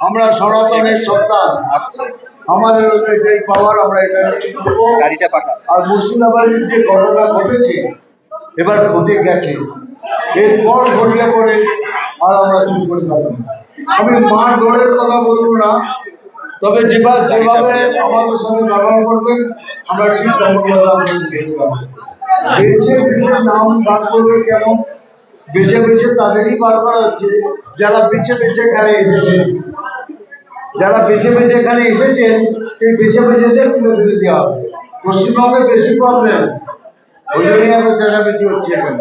আমরা সনাতনের সন্তান। আমাদের এটাই পাওয়ার আমরা করব? গাড়িটা পাঠা আর মুর্শিদাবাদের যে ঘটনা ঘটেছে এবার ঘটে গেছে। এরপর ঘটলে পরে আর আমরা চুপ করে না। আমি মা ডোরের কথা বলব না তবে যেভাবে যেভাবে আমাদের সঙ্গে ব্যবহার করবেন আমরা ঠিক আপনাদের দেখে বেছে বেছে নাম বার করবে কেন? বেছে বেছে তাদেরই বার করা হচ্ছে। যারা বেছে বেছে এখানে এসেছেন যারা বেছে বেছে এখানে এসেছেন সেই বেছে বেছেদের তুলে ফেলে দেওয়া হবে। পশ্চিমবঙ্গে বেশি প্রবলেম ওই জন্যই এত চেঁচামেচি হচ্ছে এখানে।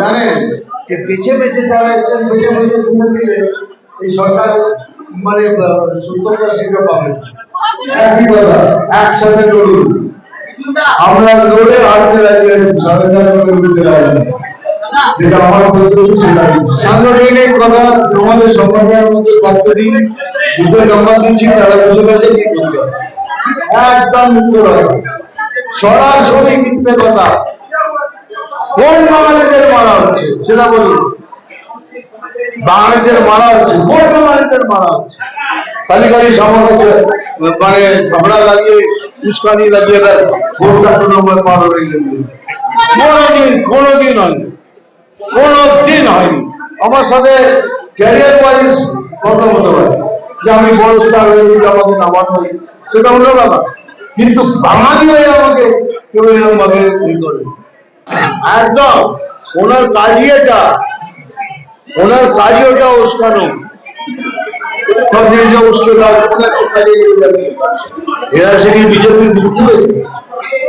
জানেন যে বেছে বেছে যারা এসেছেন বেছে বেছে তুলে দিলে এই সরকার মানে সত্যটা শীঘ্র পাবে। একই কথা, একসাথে লড়ুন। আমরা লড়ে বিরুদ্ধে রাজি আছি। যেটা আমার সাংগঠনিক কথা মধ্যে দিন। নম্বর দিচ্ছি, তারা কি করবে একদম সরাসরি কথা। কোন বাঙালিদের মারা হচ্ছে? সেটা বলুন বাঙালিদের মারা হচ্ছে। কোন বাঙালিদের মারা হচ্ছে? খালি মানে লাগিয়ে, উস্কানি লাগিয়ে ব্যাস, ভোটটা কোনো মারা হয়ে গেল। কোনোদিন কোনোদিন হয়নি। কোনোদিন হয়নি। আমার সাথে ক্যারিয়ার ওয়াইজ কথা হতে পারে। যে আমি বড় স্টার হয়ে গেছি আমাকে নামার হবে সেটা হলো ব্যাপার। কিন্তু বাঙালি হয়ে আমাকে কেউ এরকম ই করে। একদম ওনার কাজই এটা ওনার কাজই ওটা উস্কানো এরা কি বিজেপির মুখ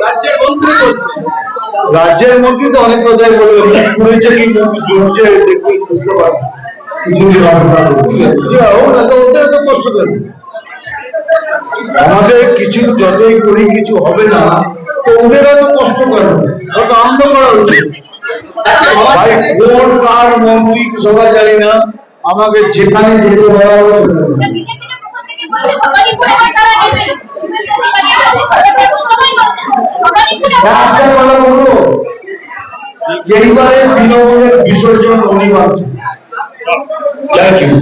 রাজ্যের বলছে। রাজ্যের মন্ত্রী তো অনেক কথাই বলবে মুখ কি দেখুন বুঝতে পারবেন কষ্ট দেবে। আমাদের কিছু যতই করি কিছু হবে না তো ওদের তো কষ্ট করে। আনন্দ করা উচিত। ভাই কোন কার মন্ত্রী সবাই জানি না। আমাকে যেখানে যেতে বলা একটা কথা বলব এইবারে তৃণমূলের বিসর্জন অনিবার্য। Thank you